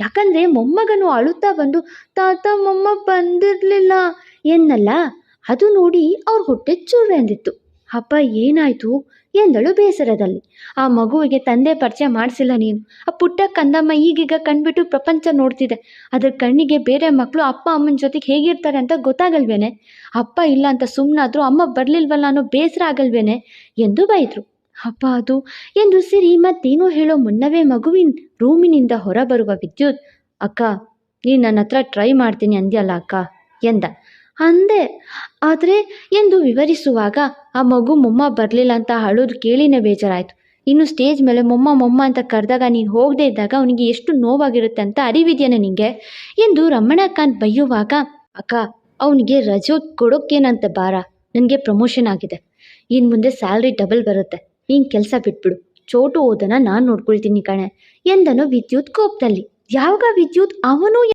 ಯಾಕಂದರೆ ಮೊಮ್ಮಗನು ಅಳುತ್ತಾ ಬಂದು, ತಾತ, ಮೊಮ್ಮ ಬಂದಿರಲಿಲ್ಲ ಎನ್ನಲ್ಲ. ಅದು ನೋಡಿ ಅವ್ರ ಹೊಟ್ಟೆ ಚೂರು ಎಂದಿತ್ತು ಅಪ್ಪ, ಏನಾಯಿತು? ಎಂದಳು ಬೇಸರದಲ್ಲಿ. ಆ ಮಗುವಿಗೆ ತಂದೆ ಪರಿಚಯ ಮಾಡಿಸಿಲ್ಲ ನೀನು. ಆ ಪುಟ್ಟ ಕಂದಮ್ಮ ಈಗೀಗ ಕಣ್ಬಿಟ್ಟು ಪ್ರಪಂಚ ನೋಡ್ತಿದೆ. ಅದ್ರ ಕಣ್ಣಿಗೆ ಬೇರೆ ಮಕ್ಕಳು ಅಪ್ಪ, ಅಮ್ಮನ ಜೊತೆಗೆ ಹೇಗಿರ್ತಾರೆ ಅಂತ ಗೊತ್ತಾಗಲ್ವೇನೆ? ಅಪ್ಪ ಇಲ್ಲ ಅಂತ ಸುಮ್ಮನಾದರೂ ಅಮ್ಮ ಬರಲಿಲ್ವಲ್ಲ ಅನ್ನೋ ಬೇಸರ ಆಗಲ್ವೇನೆ? ಎಂದು ಬೈದರು. ಅಪ್ಪ, ಅದು ಎಂದು ಸಿರಿ ಮತ್ತೇನೋ ಹೇಳೋ ಮುನ್ನವೇ ಮಗುವಿನ ರೂಮಿನಿಂದ ಹೊರಬರುವ ವಿದ್ಯುತ್. ಅಕ್ಕ, ನೀನು ನನ್ನ ಹತ್ರ ಟ್ರೈ ಮಾಡ್ತೀನಿ ಅಂದ್ಯಲ್ಲ ಅಕ್ಕ, ಎಂದ. ಅಂದೆ, ಆದರೆ ಎಂದು ವಿವರಿಸುವಾಗ ಆ ಮಗು ಮೊಮ್ಮ ಬರಲಿಲ್ಲ ಅಂತ ಅಳೋದು ಕೇಳಿನೇ ಬೇಜಾರಾಯಿತು. ಇನ್ನು ಸ್ಟೇಜ್ ಮೇಲೆ ಮೊಮ್ಮ ಮೊಮ್ಮ ಅಂತ ಕರೆದಾಗ ನೀನು ಹೋಗದೇ ಇದ್ದಾಗ ಅವನಿಗೆ ಎಷ್ಟು ನೋವಾಗಿರುತ್ತೆ ಅಂತ ಅರಿವಿದೆಯೇನೆ ನಿನಗೆ ಎಂದು ರಮಣಕಾಂತ್ ಬೈಯುವಾಗ, ಅಕ್ಕ, ಅವನಿಗೆ ರಜೆ ಕೊಡೋಕ್ಕೇನಂತ ಭಾರ, ನನಗೆ ಪ್ರಮೋಷನ್ ಆಗಿದೆ. ಇನ್ನು ಮುಂದೆ ಸ್ಯಾಲ್ರಿ ಡಬಲ್ ಬರುತ್ತೆ. ನೀನು ಕೆಲಸ ಬಿಟ್ಬಿಡು. ಚೋಟು ಓದನ ನಾನು ನೋಡ್ಕೊಳ್ತೀನಿ ಕಣೆ ಎಂದನು ವಿದ್ಯುತ್ ಕೋಪದಲ್ಲಿ. ಯಾವಾಗ ವಿದ್ಯುತ್? ಅವನು